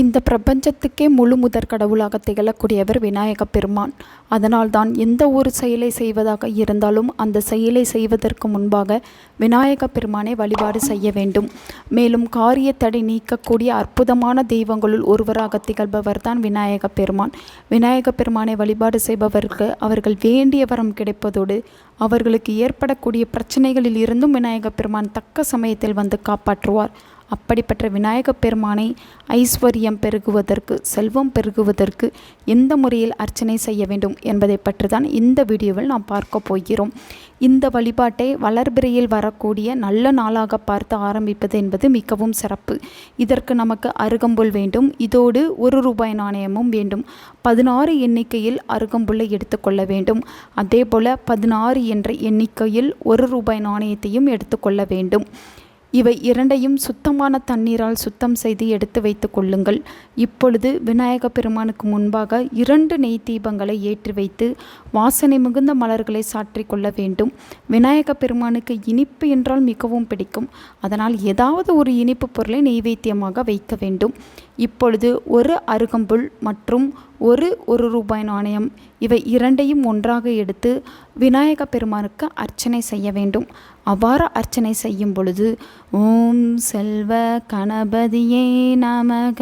இந்த பிரபஞ்சத்துக்கே முழு முதற் கடவுளாக திகழக்கூடியவர் விநாயக பெருமான். அதனால்தான் எந்த ஒரு செயலை செய்வதாக இருந்தாலும் அந்த செயலை செய்வதற்கு முன்பாக விநாயக பெருமானை வழிபாடு செய்ய வேண்டும். மேலும் காரிய தடை நீக்கக்கூடிய அற்புதமான தெய்வங்களுள் ஒருவராக திகழ்பவர் தான் விநாயக பெருமான். விநாயக பெருமானை வழிபாடு செய்பவருக்கு அவர்கள் வேண்டிய வரம் கிடைப்பதோடு அவர்களுக்கு ஏற்படக்கூடிய பிரச்சனைகளில் இருந்தும் விநாயக பெருமான் தக்க சமயத்தில் வந்து காப்பாற்றுவார். அப்படிப்பட்ட விநாயக பெருமானை ஐஸ்வர்யம் பெருகுவதற்கு செல்வம் பெருகுவதற்கு எந்த முறையில் அர்ச்சனை செய்ய வேண்டும் என்பதை பற்றி தான் இந்த வீடியோவில் நாம் பார்க்க போகிறோம். இந்த வழிபாட்டை வளர்பிறையில் வரக்கூடிய நல்ல நாளாக பார்த்து ஆரம்பிப்பது என்பது மிகவும் சிறப்பு. இதற்கு நமக்கு அருகம்புல் வேண்டும். இதோடு ஒரு ரூபாய் நாணயமும் வேண்டும். பதினாறு எண்ணிக்கையில் அருகம்புல்லை எடுத்துக்கொள்ள வேண்டும். அதே போல் பதினாறு என்ற எண்ணிக்கையில் ஒரு ரூபாய் நாணயத்தையும் எடுத்துக்கொள்ள வேண்டும். இவை இரண்டையும் சுத்தமான தண்ணீரால் சுத்தம் செய்து எடுத்து வைத்து கொள்ளுங்கள். இப்பொழுது விநாயக பெருமானுக்கு முன்பாக இரண்டு நெய் தீபங்களை ஏற்றி வைத்து வாசனை மிகுந்த மலர்களை சாற்றி கொள்ள வேண்டும். விநாயக பெருமானுக்கு இனிப்பு என்றால் மிகவும் பிடிக்கும். அதனால் ஏதாவது ஒரு இனிப்பு பொருளை நெய்வேத்தியமாக வைக்க வேண்டும். இப்பொழுது ஒரு அருகம்புல் மற்றும் ஒரு ஒரு ரூபாய் நாணயம் இவை இரண்டையும் ஒன்றாக எடுத்து விநாயக பெருமானுக்கு அர்ச்சனை செய்ய வேண்டும். அவ்வாறு அர்ச்சனை செய்யும் பொழுது ஓம் செல்வ கணபதியே நமக.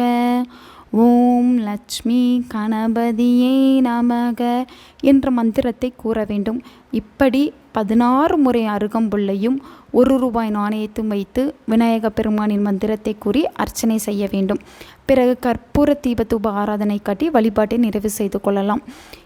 ஓம் லட்சுமி கணபதியே நமக என்ற மந்திரத்தை கூற வேண்டும். இப்படி பதினாறு முறை அருகம்புல்லையும் ஒரு ரூபாய் நாணயத்தும் வைத்து விநாயக பெருமானின் மந்திரத்தை கூறி அர்ச்சனை செய்ய வேண்டும். பிறகு கற்பூர தீபத்தூப ஆராதனை காட்டி வழிபாட்டை நிறைவு செய்து கொள்ளலாம்.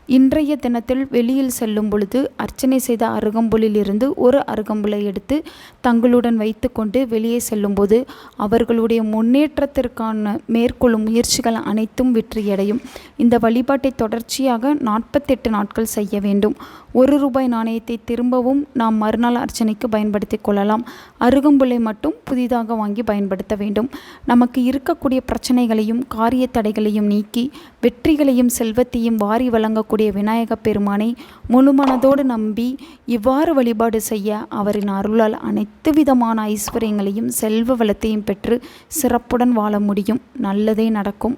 இன்றைய தினத்தில் வெளியில் செல்லும் பொழுது அர்ச்சனை செய்த அருகம்புலிலிருந்து ஒரு அருகம்புலை எடுத்து தங்களுடன் வைத்துக்கொண்டு வெளியே செல்லும்போது அவர்களுடைய முன்னேற்றத்திற்கான மேற்கொள்ளும் முயற்சிகள் அனைத்தும் வெற்றியடையும். இந்த வழிபாட்டை தொடர்ச்சியாக நாற்பத்தெட்டு நாட்கள் செய்ய வேண்டும். ஒரு ரூபாய் நாணயத்தை திரும்பவும் நாம் மறுநாள் அர்ச்சனைக்கு பயன்படுத்தி கொள்ளலாம். அருகம்புல்லை மட்டும் புதிதாக வாங்கி பயன்படுத்த வேண்டும். நமக்கு இருக்கக்கூடிய பிரச்சனைகளையும் காரிய தடைகளையும் நீக்கி வெற்றிகளையும் செல்வத்தையும் வாரி வழங்கக்கூடிய விநாயக பெருமானை முழுமனதோடு நம்பி இவ்வாறு வழிபாடு செய்ய அவரின் அருளால் அனைத்து விதமான ஐஸ்வர்யங்களையும் செல்வ வளத்தையும் பெற்று சிறப்புடன் வாழ முடியும். நல்லதே நடக்கும்.